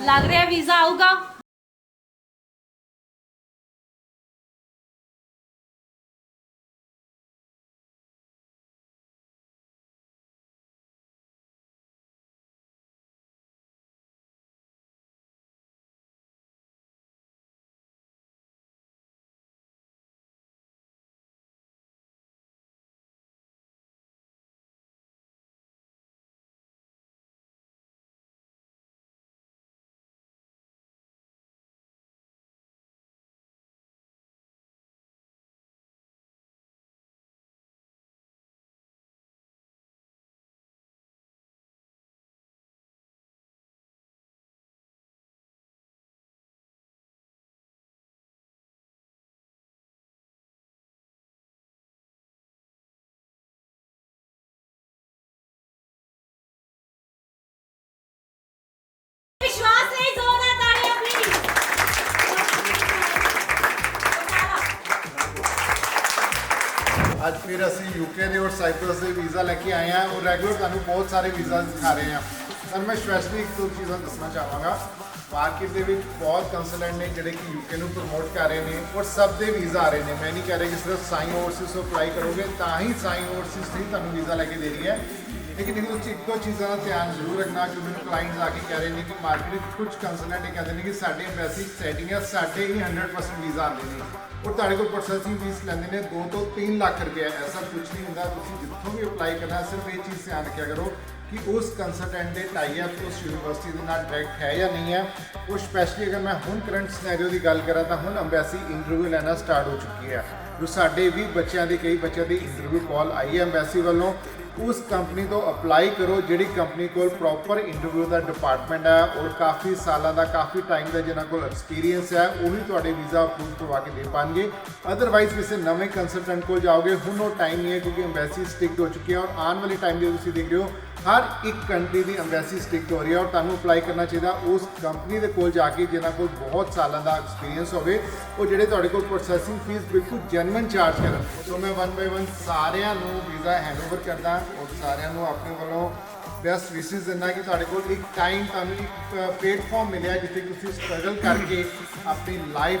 ਲੱਗ ਰਿਹਾ ਵੀਜ਼ਾ ਆਊਗਾ? ਅੱਜ ਫਿਰ ਅਸੀਂ ਯੂਕੇ ਦੇ ਔਰ ਸਾਈਪਰਸ ਦੇ ਵੀਜ਼ਾ ਲੈ ਕੇ ਆਏ ਹਾਂ ਔਰ ਰੈਗੂਲਰ ਤੁਹਾਨੂੰ ਬਹੁਤ ਸਾਰੇ ਵੀਜ਼ਾ ਦਿਖਾ ਰਹੇ ਹਾਂ। ਸਰ, ਮੈਂ ਸਪੈਸ਼ਲੀ ਇੱਕ ਦੋ ਚੀਜ਼ਾਂ ਦੱਸਣਾ ਚਾਹਾਂਗਾ। ਮਾਰਕੀਟ ਦੇ ਵਿੱਚ ਬਹੁਤ ਕੰਸਲਟੈਂਟ ਨੇ ਜਿਹੜੇ ਕਿ ਯੂਕੇ ਨੂੰ ਪ੍ਰਮੋਟ ਕਰ ਰਹੇ ਨੇ ਔਰ ਸਭ ਦੇ ਵੀਜ਼ਾ ਆ ਰਹੇ ਨੇ। ਮੈਂ ਨਹੀਂ ਕਹਿ ਰਿਹਾ ਕਿ ਸਿਰਫ ਸਾਈਨ ਓਵਰਸੀਜ਼ ਤੋਂ ਅਪਲਾਈ ਕਰੋਗੇ, ਤਾਂ ਹੀ ਸਾਈਨ ਓਵਰਸੀਜ਼ ਹੀ ਤੁਹਾਨੂੰ ਵੀਜ਼ਾ ਲੈ ਕੇ ਦੇ ਰਹੀ ਹੈ। ਲੇਕਿਨ ਇਹਦੇ ਤੁਸੀਂ ਇੱਕ ਦੋ ਚੀਜ਼ਾਂ ਦਾ ਧਿਆਨ ਜ਼ਰੂਰ ਰੱਖਣਾ ਕਿ ਮੈਨੂੰ ਕਲਾਇੰਟਸ ਆ ਕੇ ਕਹਿ ਰਹੇ ਨੇ ਕਿ ਮਾਰਕੀਟ ਵਿੱਚ ਕੁਝ ਕੰਸਲਟੈਂਟ ਇਹ ਕਹਿੰਦੇ ਨੇ ਕਿ ਸਾਡੇ ਐਮਬੈਸੀ ਸੈਟਿੰਗ ਹੈ ਸਾਡੇ ਹੀ 100% ਵੀਜ਼ਾ ਆਉਂਦੇ ਨੇ। ਉਹ ਤੁਹਾਡੇ ਕੋਲ ਪ੍ਰੋਸੈਸਿੰਗ ਫੀਸ ਲੈਂਦੇ ਨੇ 2 ਤੋਂ 3 ਲੱਖ ਰੁਪਏ, ਐਸਾ ਕੁਝ ਨਹੀਂ ਹੁੰਦਾ, ਤੁਸੀਂ ਜਿੱਥੋਂ ਵੀ ਅਪਲਾਈ ਕਰਨਾ, ਸਿਰਫ ਇਹ ਚੀਜ਼ ਧਿਆਨ ਰੱਖਿਆ ਕਰੋ ਕਿ ਉਸ ਕੰਸਲਟੈਂਟ ਦੇ ਟਾਈ ਅਪ ਉਸ ਯੂਨੀਵਰਸਿਟੀ ਦੇ ਨਾਲ ਡਾਇਰੈਕਟ ਹੈ ਜਾਂ ਨਹੀਂ ਹੈ। ਉਹ ਸਪੈਸ਼ਲੀ ਅਗਰ ਮੈਂ ਹੁਣ ਕਰੰਟ ਸਿਨੈਰੀਓ ਦੀ ਗੱਲ ਕਰਾਂ, ਤਾਂ ਹੁਣ ਅੰਬੈਸੀ ਇੰਟਰਵਿਊ ਲੈਣਾ ਸਟਾਰਟ ਹੋ ਚੁੱਕੀ ਹੈ। ਜੋ ਸਾਡੇ ਵੀ ਬੱਚਿਆਂ ਦੀ, ਕਈ ਬੱਚਿਆਂ ਦੀ ਇੰਟਰਵਿਊ ਕਾਲ ਆਈ ਹੈ ਅੰਬੈਸੀ ਵੱਲੋਂ ਉਸ ਕੰਪਨੀ ਤੋਂ ਅਪਲਾਈ ਕਰੋ, ਜਿਹੜੀ ਕੰਪਨੀ ਕੋਲ ਪ੍ਰੋਪਰ ਇੰਟਰਵਿਊ ਦਾ ਡਿਪਾਰਟਮੈਂਟ ਹੈ ਔਰ ਕਾਫੀ ਸਾਲਾਂ ਦਾ, ਕਾਫੀ ਟਾਈਮ ਦਾ ਜਿਹਨਾਂ ਕੋਲ ਐਕਸਪੀਰੀਅੰਸ ਹੈ, ਉਹ ਵੀ ਤੁਹਾਡੇ ਵੀਜ਼ਾ ਅਪਰੂਵ ਕਰਵਾ ਕੇ ਦੇ ਪਾਣਗੇ। ਅਦਰਵਾਈਜ਼ ਕਿਸੇ ਨਵੇਂ ਕੰਸਲਟੈਂਟ ਕੋਲ ਜਾਓਗੇ, ਹੁਣ ਉਹ ਟਾਈਮ ਨਹੀਂ ਹੈ ਕਿਉਂਕਿ ਐਮਬੈਸੀ ਸਟਿਕਡ ਹੋ ਚੁੱਕੀ ਹੈ ਔਰ ਆਉਣ ਵਾਲੇ ਟਾਈਮ ਦੇ ਤੁਸੀਂ ਦੇਖ ਰਹੇ ਹੋ ਹਰ ਇੱਕ ਕੰਟਰੀ ਦੀ ਐਮਬੈਸੀ ਸਟਿਕਡ ਹੋ ਰਹੀ ਹੈ ਔਰ ਤੁਹਾਨੂੰ ਅਪਲਾਈ ਕਰਨਾ ਚਾਹੀਦਾ ਉਸ ਕੰਪਨੀ ਦੇ ਕੋਲ ਜਾ ਕੇ ਜਿਹਨਾਂ ਕੋਲ ਬਹੁਤ ਸਾਲਾਂ ਦਾ ਐਕਸਪੀਰੀਅੰਸ ਹੋਵੇ, ਉਹ ਜਿਹੜੇ ਤੁਹਾਡੇ ਕੋਲ ਪ੍ਰੋਸੈਸਿੰਗ ਫੀਸ ਬਿਲਕੁਲ ਜੈਨੂਇਨ ਚਾਰਜ ਕਰਨ। ਸੋ ਮੈਂ ਵਨ ਬਾਈ ਵਨ ਸਾਰਿਆਂ ਨੂੰ ਵੀਜ਼ਾ ਹੈਂਡਓਵਰ ਕਰਦਾ ਔਰ ਸਾਰਿਆਂ ਨੂੰ ਆਪਣੇ ਵੱਲੋਂ ਬੈਸਟ ਵਿਸ਼ੇਸ ਦਿੰਦਾ ਕਿ ਤੁਹਾਡੇ ਕੋਲ ਇੱਕ ਟਾਈਮ ਤੁਹਾਨੂੰ ਇੱਕ ਪਲੇਟਫਾਰਮ ਮਿਲਿਆ ਜਿੱਥੇ ਤੁਸੀਂ ਸਟਰਗਲ ਕਰਕੇ ਆਪਣੀ ਲਾਈਫ